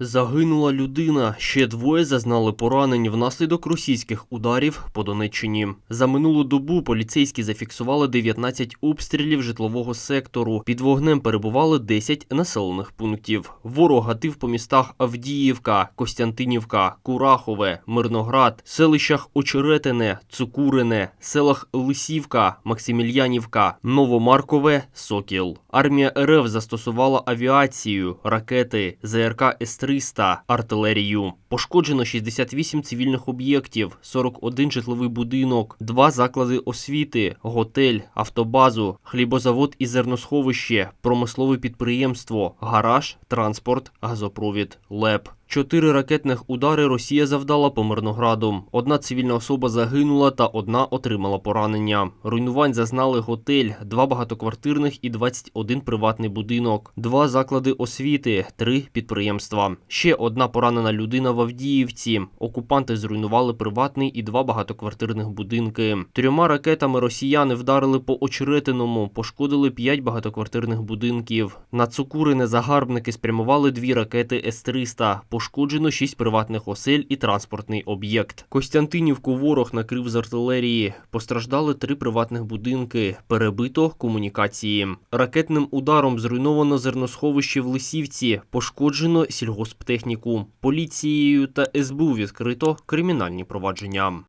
Загинула людина. Ще двоє зазнали поранень внаслідок російських ударів по Донеччині. За минулу добу поліцейські зафіксували 19 обстрілів житлового сектору. Під вогнем перебували 10 населених пунктів. Ворог гатив по містах Авдіївка, Костянтинівка, Курахове, Мирноград, селищах Очеретине, Цукурине, селах Лисівка, Максимільянівка, Новомаркове, Сокіл. Армія РФ застосувала авіацію, ракети, ЗРК С-300, артилерію. Пошкоджено 68 цивільних об'єктів, 41 житловий будинок, два заклади освіти, готель, автобазу, хлібозавод і зерносховище, промислове підприємство, гараж, транспорт, газопровід, ЛЕП. Чотири ракетних удари Росія завдала по Мирнограду. Одна цивільна особа загинула та одна отримала поранення. Руйнувань зазнали готель, два багатоквартирних і 21 приватний будинок, два заклади освіти, три підприємства. Ще одна поранена людина в Авдіївці. Окупанти зруйнували приватний і два багатоквартирних будинки. Трьома ракетами росіяни вдарили по очеретиному, пошкодили п'ять багатоквартирних будинків. На Цукурине загарбники спрямували дві ракети С-300. Пошкоджено шість приватних осель і транспортний об'єкт. Костянтинівку ворог накрив з артилерії. Постраждали три приватних будинки. Перебито комунікації. Ракетним ударом зруйновано зерносховище в Лисівці. Пошкоджено сільгосптехніку. Поліцією та СБУ відкрито кримінальні провадження.